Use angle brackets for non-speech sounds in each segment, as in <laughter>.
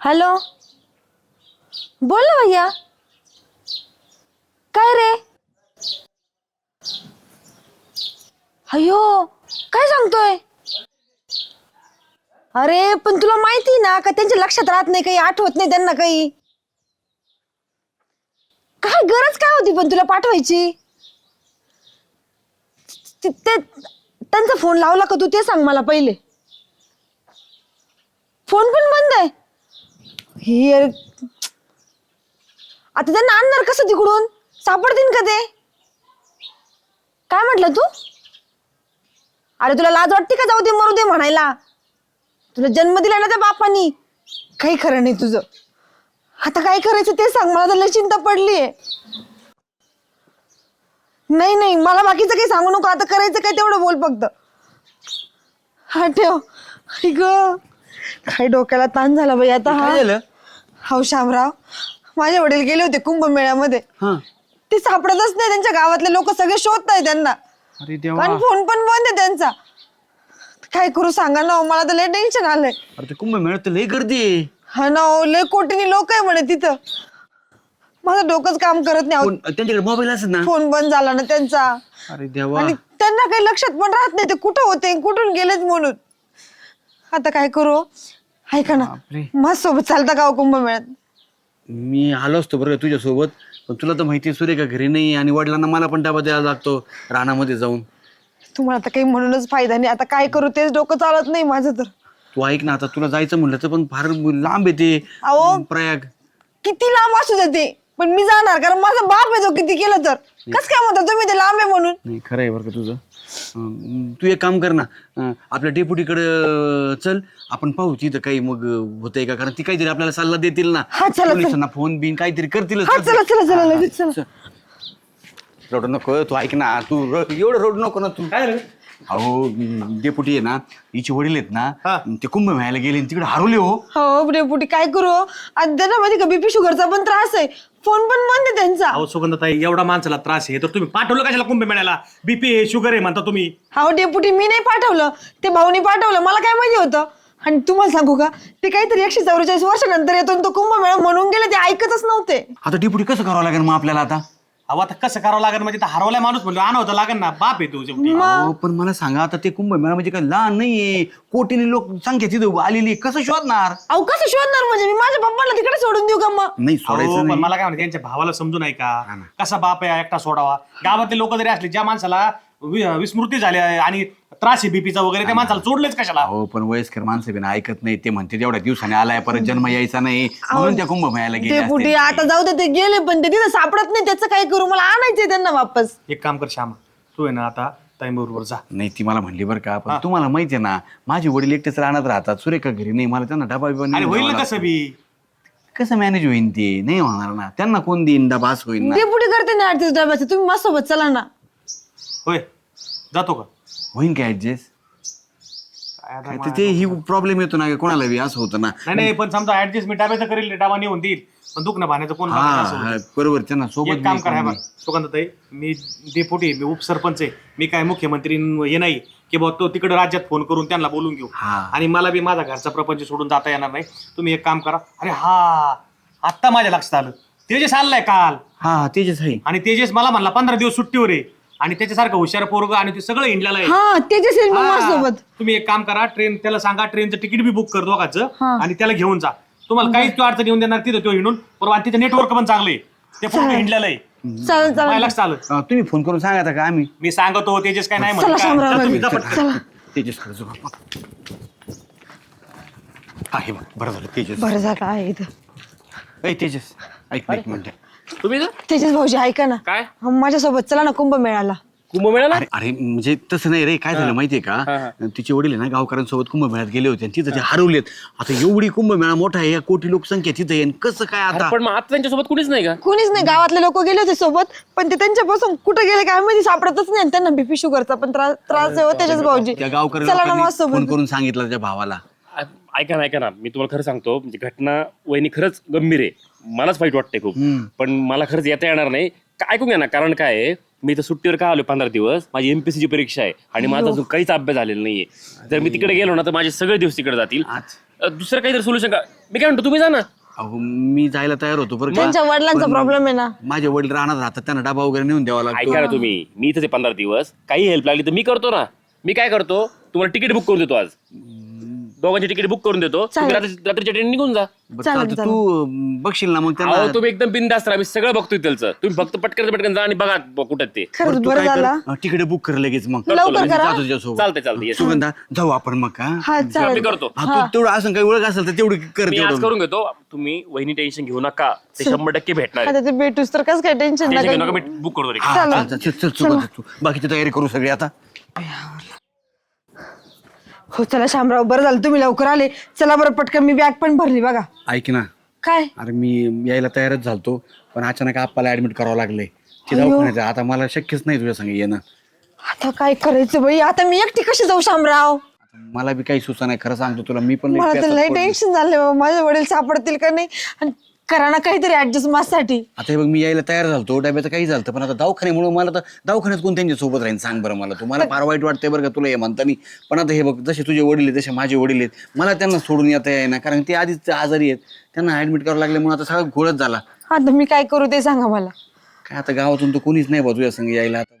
Hello? बोल ना भैया. काय रे? अयो काय सांगतोय? अरे पण तुला माहिती ना का त्यांच्या लक्षात राहत नाही काही आठवत नाही त्यांना काही. काय गरज काय होती पण तुला पाठवायची? ते- ते- त्यांचा फोन लावला का तू? ते सांग मला पहिले. फोन पण बंद आहे. हे आता त्यांना आणणार कसं तिकडून? सापडतील का ते? काय म्हटलं तू? अरे तुला लाज वाटते का जाऊ दे मरू दे म्हणायला? तुला जन्म दिला ना त्या बापानी. काही खरं नाही तुझं. आता काय करायचं ते सांग. मला तर लय चिंता पडलीये. नाही नाही मला बाकीचं काही सांगू नको. आता करायचं काय तेवढं बोल फक्त. हा ठेव. ग. काय डोक्याला ताण झाला बाई आता हा. झालं? हाव शामराव. माझे वडील गेले होते कुंभमेळ्यामध्ये. हा. ते सापडतच नाही त्यांच्या गावातले लोक सगळे शोधताय त्यांना. अरे देवा. कारण फोन पण बंद आहे त्यांचा. काय करू सांगा ना हो, मला तर लय टेन्शन आलंय. अरे ते कुंभ मिळत लय गर्दी आहे. हा ना हो, लय कोटीनी लोक आहे म्हणे तिथं. माझं डोकंच काम करत नाही. अहो, त्यांच्याकडे मोबाईल असेल ना? फोन बंद झाला ना त्यांचा. अरे देवा. आणि त्यांना काही लक्षात पण राहत नाही ते कुठं होते कुठून गेलेत म्हणून. आता काय करू? ऐका ना. बापरे. माझ सोबत चालता का हो कुंभमेळ्यात? मी आलो असतो बरं तुझ्या सोबत पण तुला तर माहिती आहे, सुरेखा घरी नाही आणि वडिलांना मला पण डबा द्यायला लागतो रानामध्ये जाऊन. तुम्हाला आता काही म्हणूनच फायदा नाही. आता काय करू? तेच डोकं चालत नाही माझं तर. तू ऐक ना आता तुला जायचं म्हणलं तर पण फार लांब येते. अहो. प्रयाग. किती लांब असू दे ते. पण मी जाणार कारण माझा बाप आहे तो किती केलं तर. कस काय म्हणता तुम्ही ते लांब आहे म्हणून? नाही खरं आहे बरं का तुझं. अं, तू एक काम कर ना अं, आपल्या डेप्युटीकडे चल आपण पाहू तिथं काही मग होतंय का? कारण ती काहीतरी आपल्याला सल्ला देतील ना. हा, चला, चला. पोलिसांना फोन बिन काहीतरी करतीलच हा चला चला चला लगेच चला. रडू नको तू ऐक ना तू र- एवढं रडू नको ना तू. काय झालं? अहो डेपुटी आहे ना हिचे वडील आहेत ना ते कुंभ मेळ्याला गेले आणि तिकडे हरवले हो. हो डेपुटी काय करू आणि त्यांना माहिती का बीपी शुगरचा पण त्रास आहे. फोन पण बंद आहे त्यांचा. अहो सुगंधताई एवढा माणसाला त्रास आहे. तर तुम्ही पाठवलं कशाला कुंभ मेळ्याला? बीपी आहे शुगर आहे म्हणता तुम्ही. हो डेपुटी मी नाही पाठवलं. ते भाऊनी पाठवलं. मला काय माहिती होतं? आणि तुम्हाला सांगू का? ते काहीतरी एकशे चौवेचाळीस वर्षानंतर येतो आणि तो कुंभमेळा म्हणून गेले ते ऐकतच नव्हते. आता डेपुटी कसं करावं लागेल मग आपल्याला आता? अहो आता कसं करावं लागेल म्हणजे आता हरवलाय माणूस म्हणलो आणावं तर लागेल ना. बाप आहे तू शेवटी. अहो, पण मला सांगा आता ते कुंभ मेळा म्हणजे काय लहान नाहीये. कोटीने लोक संख्या तिथं आलेली आहे. कसं शोधणार? अहो कसं शोधणार म्हणजे? मी माझ्या पप्पाला तिकडे सोडून देऊ का मग? नाही अहो, सोडायचं पण नाही. मला काय म्हणते त्यांच्या भावाला समजून आहे का कसा बाप आहे एकटा सोडावा? गावातले लोक जरी असले ज्या माणसाला वि- विस्मृती झाली आहे आणि त्रास आहे बीपीचा वगैरे त्या माणसाला सोडलेच कशाला? हो पण वयस्कर माणसं बिना ऐकत नाही ते म्हणते तेवढ्या दिवसाने आलाय परत जन्म यायचा नाही म्हणून त्या कुंभ मेळ्याला गेले असतील. आता जाऊ दे ते गेले पण ते तिथं सापडत नाही त्याचं काय करू? मला आणायचंय त्यांना वापस. एक काम कर श्यामा तू आहे ना आता टाइम बरोबर जा. नाही ती मला म्हणली बरं का पण तुम्हाला माहितीये ना माझे वडील एकटेच राहणार राहतात सुरेखा घरी नाही मला त्यांना डबा बिबा अरे नेऊन होईल द्यावा ना कसं लागतो. बी? कसं मॅनेज होईन ते? नाही होणार ना. त्यांना कोण देईन डबा असं होईन ना. डेपुटी करते ना अडतीस डब्याचं. तुम्ही माझ्या सोबत चला ना. होय. जातो का? होईन काय ऍडजस्ट काय आता ते ही प्रॉब्लेम येतो ना कोणाला बी असं होतं ना. नाही नाही पण समजा ऍडजस्ट मी डाब्याचं करेल डाबा नेऊन देईल. पण दुखणं भाण्याचं कोण हा बघणार असं होतं. हा, बरोबर त्यांना सोबत एक काम करा बा नाही. सुगंधताई मी डेपुटी मी उपसरपंच आहे. मी काय मुख्यमंत्री हे नाही की बाबा तो तिकडे राज्यात फोन करून त्यांना बोलून घेऊ. हा. आणि मला बी माझा घरचा प्रपंच सोडून जाता येणार नाही. तुम्ही एक काम करा. अरे हा आत्ता माझ्या लक्षात आलं. तेजस आलाय काल. हा हा, तेजस आहे. आणि तेजस मला म्हणला पंधरा दिवस सुट्टीवर आहे. आणि त्याच्यासारखं हुशार पोरग आणि ते सगळं हिंडलेलं आहे. हा हा. माझ्यासोबत. तुम्ही एक काम करा ट्रेन त्याला सांगा ट्रेनचं तिकीट बी बुक कर दोघाचं हा. आणि त्याला घेऊन जा. तुम्हाला काहीच तो अडचण येऊन देणार तिथं तो हिंडून. परवा तिथं नेटवर्क पण चांगलं आहे. ते पूर्ण हिंडलेलं आहे. अं, तुम्ही फोन करून सांगा आता का आम्ही? मी सांगतो तेजस काय नाही चला म्हणत. शामराव. पटकन. चला. तेजस जाऊ हा हे बघ बरं झालं तेजस. बरं झालं आहे इथं. ऐ तेजस ऐक ना एक मिनिट. तुम्ही? त्याच्याच भाऊजी ऐका ना. काय? माझ्यासोबत चला ना कुंभमेळ्याला कुंभमेळ्याला अरे अरे म्हणजे तसं नाही रे काय झालं माहितीये का? तिचे वडील आहे ना गावकऱ्यांसोबत कुंभमेळ्यात गेले होते आणि तिथं ते हरवलेत. आता एवढी कुंभमेळा मोठा आहे या कोटी लोकसंख्या तिथे आहे आणि कसं काय आता? पण मग आता त्यांच्यासोबत कुणीच नाही का? कोणीच नाही गावातले लोक गेले होते सोबत पण ते त्यांच्यापासून कुठे गेले काय माहिती सापडतच नाही आणि त्यांना बीपी शुगरचा पण त्रास त्रास आहे हो त्याच्याच भाऊजी. त्या गावकरी चला ना लोकांनी माझ्यासोबत फोन करून सांगितलं त्याच्या भावाला. आ- ऐका ना ऐका ना मी तुम्हाला खरं सांगतो म्हणजे घटना वहिनी खरंच गंभीर आहे. मलाच वाईट वाटते खूप. पण मला खरंच येता येणार नाही. का- ऐकून घ्या ना कारण काय आहे मी तर सुट्टीवर का आलो पंधरा दिवस? माझी एमपीसी ची परीक्षा आहे आणि माझा अजून काहीच अभ्यास झालेला नाहीये. जर मी तिकडे गेलो ना तर माझे सगळे दिवस तिकडे जातील. आज अ, दुसरं काहीतरी सोल्युशन का? मी काय म्हणतो तुम्ही जा ना. अहो मी जायला तयार होतो बरं का. त्यांच्या वडिलांचा प्रॉब्लेम आहे ना. माझे वडील राहणार राहतात त्यांना डबा वगैरे नेऊन द्यावा लागतो. ऐका ना तुम्ही मी इथंच आहे पंधरा दिवस. काही हेल्प लागली तर मी करतो ना. मी काय करतो तुम्हाला तिकीट बुक करून देतो आज. दोघांची तिकीट बुक करून देतो. तुम्ही रात्री- रात्रीच्या ट्रेन निघून जा. बरं, चालतं, तू बघशील ना मग त्यांना. अहो तुम्ही एकदम बिंदास्त राहा. मी सगळं बघतोय त्याचं. तुम्ही फक्त पटकन पटकन जा आणि बघा ब- कुठं ते. खरंच तू बरं काय कर? झालं. अं, तिकीट बुक कर लगेच मग. लवकर मी करा. जातो तुझ्यासोबत चालतंय चालतंय. yes. सुगंधा जाऊ आपण मग का हा मी चालेल. करतो. हा तू तेवढं असं काही ओळख असेल तर तेवढी कर मी आज तेवढं. करून घेतो. तुम्ही वहिनी टेन्शन घेऊ नका. ते शंभर टक्के भेटणार आहे. आता ते भेटूस तर कसं काय टेन्शन टेन्शन घेऊ नका मी बुक करतो रे. हा, चला. चल, चल, चल, सुगंधा, तू बाकीची तयारी करू सगळी आता. हो चला शामराव बरं झालं तुम्ही लवकर आले. चला बरं पटकन मी बॅग पण भरली बघा. ऐक ना. काय? अरे मी यायला तयारच झालतो पण अचानक आप्पाला ऍडमिट करावं लागलंय. ते दवाखान्यात आहे. आता मला शक्यच नाही तुझ्या संग येणं. आता काय करायचं बाई? आता मी एकटी कशी जाऊ शामराव? आता मला बी काही सुचा नाही. खरं सांगतो तुला मी पण लई मला तर प्यासात लय पडलोय. टेन्शन झालं बाबा. माझे वडील सापडतील का नाही? आणि करा ना काहीतरी ऍडजस्ट माझ्यासाठी. आता हे बघ मी यायला तयार झालतो डब्याचं काही झालं पण आता दवाखान्यामुळे मला तर दवाखान्यात कोण त्यांच्यासोबत राहीन सांग बरं मला. तुम्हाला फार वाईट वाटतंय बरं का तुला हे म्हणतानी. पण आता हे बघ जसे तुझे वडील आहेत जसे माझे वडील आहेत मला त्यांना सोडून येता येईना कारण ते आधीच आजारी आहेत. त्यांना ऍडमिट करावं लागल्यामुळे आता सगळं घोळच झाला. आता मी काय करू ते सांगा मला. काय आता गावातून तर कोणीच नाही बाजू या संग यायला. आता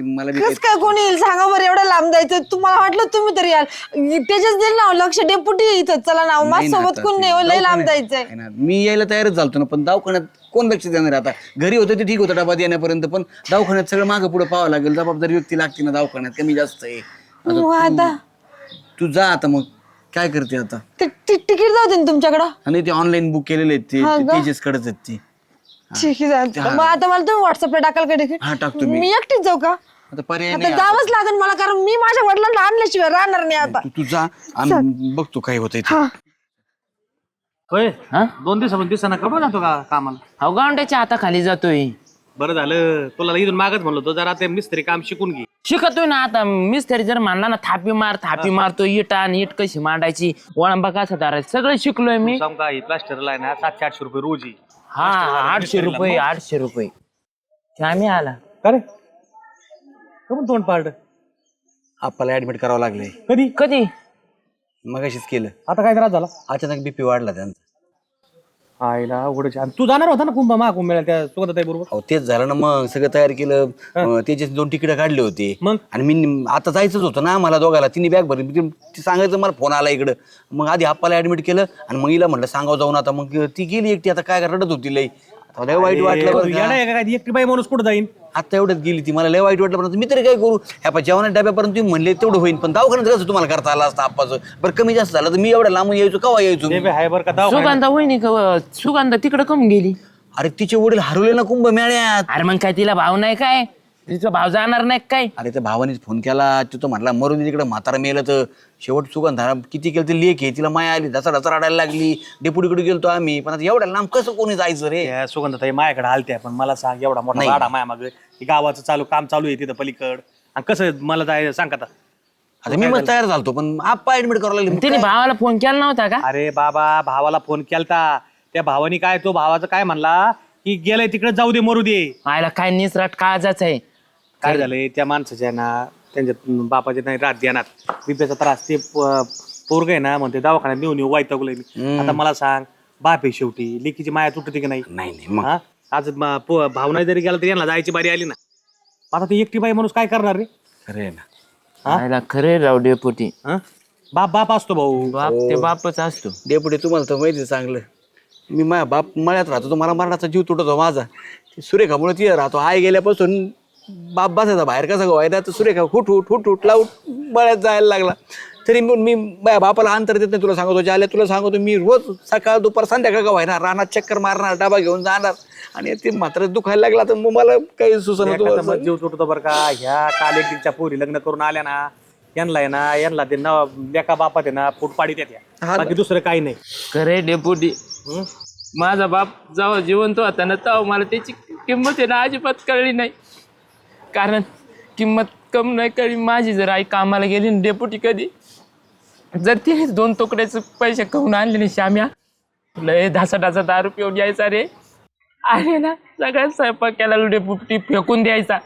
मला बी काही- कस काय कोणी येईल? सांगा बरं एवढं लांब जायचं तुम्हाला वाटलं तुम्ही तरी याल. त्याच्याच दिल ना लक्ष डेपुटी इथं. चला ना माझ्या ना सोबत आता कोण ते नाही हो, लय लांब दवाखान्यात- जायचंय. आहे ना, मी यायला तयारच झालतो ना पण दवाखान्यात कोण लक्ष देणार आहे आता? घरी होतं ते ठीक होतं डबा येण्यापर्यंत पण दवाखान्यात सगळं मागं पुढे पाहावं लागेल. जबाबदारी व्यक्ती लागते ना दवाखान्यात कमी जास्त आहे. मग आता. तू जा आता मग. काय करते आता? ते ति- तिकीट जाऊ दे ना तुमच्याकडं. आणि ते ऑनलाईन बुक केलेले आहेत ते हा ते का? तेजेस कडच आहेत ते. ठीक आहे चालतं. मग आता मला तुम्ही व्हॉट्सअपला टाकाल का हा टाकतो मी. मी एकटीच जाऊ का? आता पर्याय आता नाही जावंच लागेल मला कारण मी माझ्या वडिलांना आणल्याशिवाय राहणार नाही आता. तू तू जा आम्ही बघतो काय होतंय ते. हा. होय? हा? दोन दिवसापासून दिवसांना करून जातो का कामाला? अहो गावंड्याच्या हाताखाली जातोय. बरं झालं. तुला इथून मागच म्हणलो होतो जरा ते मिस्त्री काम शिकून घे. शिकतोय ना आता. मिस्त्री जर म्हणला ना थापी मार थापी मारतो इट आणि इट कशी मांडायची? वळंबा कसा धरायचं? सगळं शिकलोय मी. सांग का ही प्लास्टरला आहे ना सातशे आठशे रुपये रोज. आहे. हा आठशे रुपये आठशे रुपये. आम्ही आला. का रे? कमून तोंड पाड आपल्याला ऍडमिट करावं लागलंय. कधी? कधी? मग केलं. आता काय त्रास झाला? अचानक बीपी वाढला त्यांचा. आईला उघड छान. तू जाणार होता ना कुंभ महाकुंभमेळा त्या सुगंधाताई बरोबर अहो तेच झालं ना मग सगळं तयार केलं. अं, त्याचे दोन तिकीट काढले होते. मग? आणि मी आता जायचंच होतं ना मला दोघाला. तिने बॅग भरली. ती- ती सांगायचं मला फोन आला इकडं. मग आधी आप्पाला ऍडमिट केलं आणि मग हिला म्हटलं सांगावं जाऊन आता. मग ती गेली एकटी आता काय रडत होती लई. आता लय वाईट वाटलं बरं का. का एकटी बाई माणूस कुठं जाईन? आता एवढ्यात गेली ती. मला लय वाईट वाटलं पण मी तरी काय करू? ह्या पा जेवणा डब्यापर्यंत तुम्ही म्हणले तेवढं होईल पण दवाखान्यात कसं तुम्हाला करता आलं असतं आप्पाचं बरं कमी जास्त झालं तर मी एवढं लांबून यायचो केव्हा यायचो? बरं का. सुगंधा वहिनी का सुगंधा तिकडं कम गेली. अरे तिचे वडील हरवले ना कुंभ मेळ्यात अरे मग काय तिला भाव नाही काय? तिचा भाव जाणार नाही काय? अरे त्या भावानेच फोन केला तो तो म्हटला मरून तिकडे म्हातारा मेलं तर शेवट सुगंधा किती केलं ते लेख आहे तिला माया आली धसा धसा रडायला लागली. डेपुटीकडे गेलतो आम्ही पण आता एवढ्या लांब कसं कोणी जायचं रे? त्या सुगंधाताई माझ्याकडे आलत्या पण मला सांग एवढा मोठा नाही. वाडा माया माग गावाचं चालू काम चालू आहे तिथं पलीकड. आणि कसं मला जाय सांग आता. आता मी मग तयार झालतो पण आप्पा ऍडमिट करावं लागले. तिने भावाला फोन केला नव्हता का? अरे बाबा भावाला फोन केलता. त्या भावानी काय तो भावाचं काय म्हणला की गेलाय तिकडे जाऊ दे मरू दे. आयला काय निसराट काळजाच आहे. काय झालंय? त्या माणसाच्या ना त्यांच्या बापाच्या नाही रात ध्यानात बिप्याचा त्रास ते पोरग आहे ना म्हणते दवाखान्यात नेऊन येऊ वाईटगलोय मी. आता मला सांग बाप आहे शेवटी. लेकीची माया तुटते की नाही? नाही नाही मग. हा? आज म- पो- भावना जरी गेला तरी यांना जायची बारी आली ना. आता ती एकटी बाई माणूस काय करणार रे? खरं आहे ना. आयला खरे राव डेपुटी. हा? बाप बाप असतो भाऊ. बाप ते बापच असतो. डेपुटी तुम्हाला तर माहिती आहे चांगलं. मी माझ्या बाप मळ्यात राहतो तो मला मरणाचा जीव तुटतो माझा. ते सुरेखामुळे तिथे राहतो. आई गेल्यापासून बाप बसायचा बाहेर कसा व्हायचा तर सुरेखा हुट हुट हुट हुट लावूट मळ्यात जायला लागला. तरी मी मी माझ्या बापाला अंतर देत नाही तुला सांगतो. ज्याला तुला सांगतो मी रोज सकाळ दुपार संध्याकाळ का व्हायना रानात चक्कर मारणार डबा घेऊन जाणार. आणि ते मात्र दुखायला लागला तर मग मला काही सुचना एखादा मग जीव तुटतो बरं का. ह्या काल एक दिवच्या पोरी लग्न करून आल्या ना यांना आहे ना यांना ते ना लेका बापात आहे ना पोट पाडीत येत्या. बाकी दुसरं काही नाही. खरे डेपुटी. हं? माझा बाप जेव्हा जिवंत होता ना तेव्हा मला त्याची किंमत आहे ना अजिबात कळली नाही. कारण किंमत कम नाही कमी माझी जर आई कामाला गेली ना डेपुटी कधी जर तिने दोन तुकड्याचे पैसे कमून आणले ना श्याम्या लय ढासा ढासा दारू पिऊन यायचा रे. अरे ना सगळ्या स्वयंपाक केला डेपुटी फेकून द्यायचा.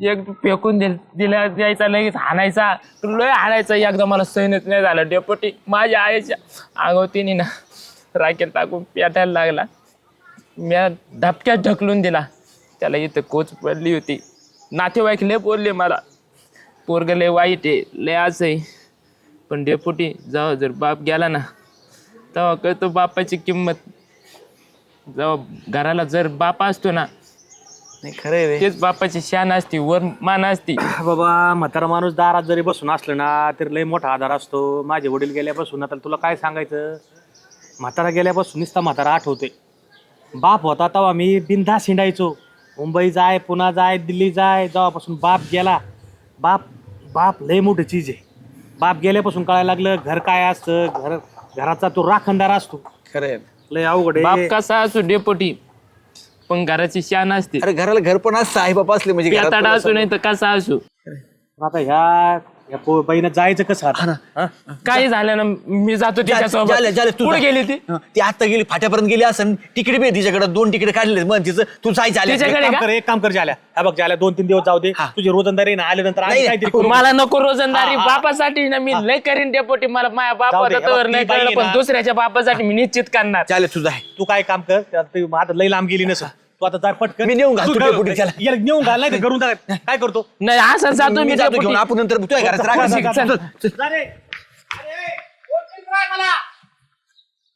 एक फेकून दिल दिला द्यायचा लगेच हाणायचा. लय हाणायचा एकदा मला सहनच नाही झालं. डेपोटी माझ्या आईच्या आगवतीने ना राखेल टाकून पेटायला लागला. म्या धपक्यात ढकलून दिला. त्याला इथं कोच पडली होती. नातेवाईक लय बोलले मला. पोरग लय वाईट आहे लय असं आहे. पण डेपुटी जेव्हा जर बाप गेला ना तेव्हा कळतो बापाची किंमत. जेव्हा घराला जर बाप असतो ना नाही खरं आहे तेच बापाची शान असती वर मान असती. <clears throat> बाबा म्हातारा माणूस दारात जरी बसून असलं ना तर लय मोठा आधार असतो. माझे वडील गेल्यापासून आता तुला काय सांगायचं? म्हातारा गेल्यापासून नुसता म्हातारा आठवते बाप होता तेव्हा मी बिनधास हिंडायचो. मुंबई जाय पुन्हा जाय दिल्ली जाय जेव्हापासून बाप गेला बाप बाप लय मोठी चीज आहे. बाप गेल्यापासून कळायला लागलं घर काय असतं घर घराचा तो राखणदार असतो. खरं आहे लय अवघड बाप आहे कसा असो डेपोटी पण घराची शान असते. अरे घराला घर पण असतं आई बाप असले म्हणजे घरात असो नाही तर कसा असो? आता ह्या या पो- बाईनं जायचं कसं आता? हा? काही झालं ना मी जातो तिच्यासोबत. तू जा. गेली ती? हं, ती आता गेली फाट्यापर्यंत गेली असं तिकीट बी तिच्याकडे दोन तिकीट काढले मग तिचं. तू जायचं तिच्याकडे काम का? कर एक काम कर जाल्या हा बघ जाल्या दोन तीन दिवस जाऊ दे. हा. तुझी रोजंदारी ना आल्यानंतर आणि नाही, काहीतरी करू. मला नको रोजंदारी हा, हा. बापासाठी ना मी लय करीन डेपोटी. मला माझ्या जाऊ दे, बापाचा बघ, तर ती नाही बाई कळलं आहे पण ना. दुसऱ्याच्या बापासाठी मी निश्चित करणार. चालेल तुझा आहे तू काय काम कर त्यात ते लई लांब गेली नस तू आता जाय पटकन मी नेऊन घालतो तू बुटीत त्याला. याला नेऊन घाल नाही तर घरून जा. <laughs> काय करतो नाही असं जातो मी मी जातो डेपुटी. घेऊन आपण नंतर तुझ्या घरात राहा. <laughs> चल, चल. जा रे. अरे, कोण मित्र आहे मला?